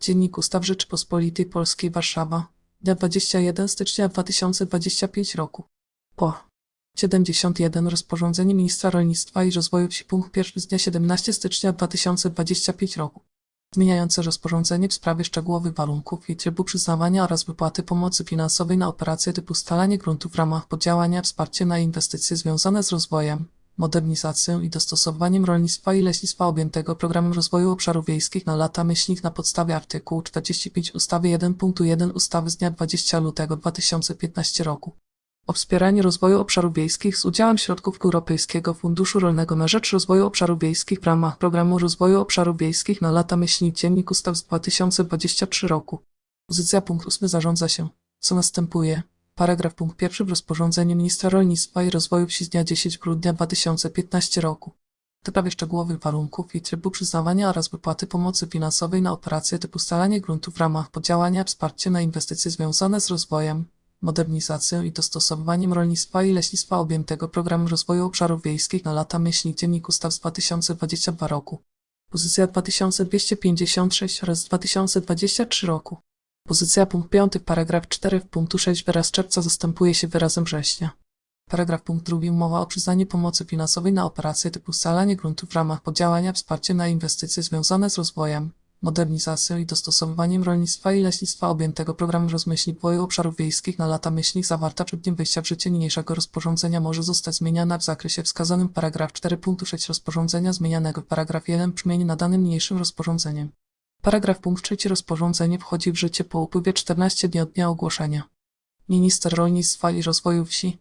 Dziennik Ustaw Rzeczypospolitej Polskiej Warszawa, dnia 21 stycznia 2025 roku. Po 71 rozporządzenie Ministra Rolnictwa i Rozwoju Wsi punkt pierwszy z dnia 17 stycznia 2025 roku. Zmieniające rozporządzenie w sprawie szczegółowych warunków i trybu przyznawania oraz wypłaty pomocy finansowej na operacje typu stalanie gruntów w ramach poddziałania wsparcie na inwestycje związane z rozwojem, modernizacją i dostosowaniem rolnictwa i leśnictwa objętego Programem Rozwoju Obszarów Wiejskich na lata na podstawie artykułu 45 ustawy 1.1 ustawy z dnia 20 lutego 2015 roku o wspieraniu rozwoju obszarów wiejskich z udziałem środków Europejskiego Funduszu Rolnego na rzecz Rozwoju Obszarów Wiejskich w ramach Programu Rozwoju Obszarów Wiejskich na lata Dziennik Ustaw z 2023 roku. Pozycja punkt 8 zarządza się, co następuje. Paragraf punkt pierwszy w rozporządzeniu Ministra Rolnictwa i Rozwoju Wsi z dnia 10 grudnia 2015 roku. W sprawie szczegółowych warunków i trybu przyznawania oraz wypłaty pomocy finansowej na operacje typu scalanie gruntów w ramach poddziałania wsparcie na inwestycje związane z rozwojem, modernizacją i dostosowywaniem rolnictwa i leśnictwa objętego Programem Rozwoju Obszarów Wiejskich na lata myślnik Dziennik Ustaw z 2022 roku. Pozycja 2256 oraz 2023 roku. Pozycja punkt 5 paragraf 4 w punktu 6 wyraz czerwca zastępuje się wyrazem września. Paragraf punkt 2 mowa o przyznaniu pomocy finansowej na operacje typu scalanie gruntów w ramach poddziałania wsparcie na inwestycje związane z rozwojem, modernizacją i dostosowywaniem rolnictwa i leśnictwa objętego programem rozmyślnik rozwoju obszarów wiejskich na lata myślnik zawarta przed dniem wejścia w życie niniejszego rozporządzenia może zostać zmieniana w zakresie wskazanym paragraf 4.6 rozporządzenia zmienianego w paragraf 1 brzmienie nadanym niniejszym rozporządzeniem. Paragraf punkt 3 rozporządzenie wchodzi w życie po upływie 14 dni od dnia ogłoszenia. Minister Rolnictwa i Rozwoju Wsi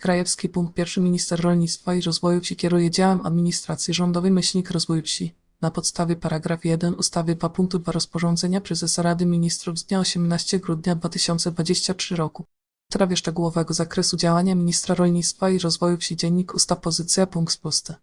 Krajewski punkt pierwszy Minister Rolnictwa i Rozwoju Wsi kieruje działem administracji rządowej myślnik rozwój wsi na podstawie paragraf 1 ustawy 2.2 rozporządzenia prezesa Rady Ministrów z dnia 18 grudnia 2023 roku. W sprawie szczegółowego zakresu działania ministra rolnictwa i rozwoju wsi dziennik ustaw pozycja punkt spusty.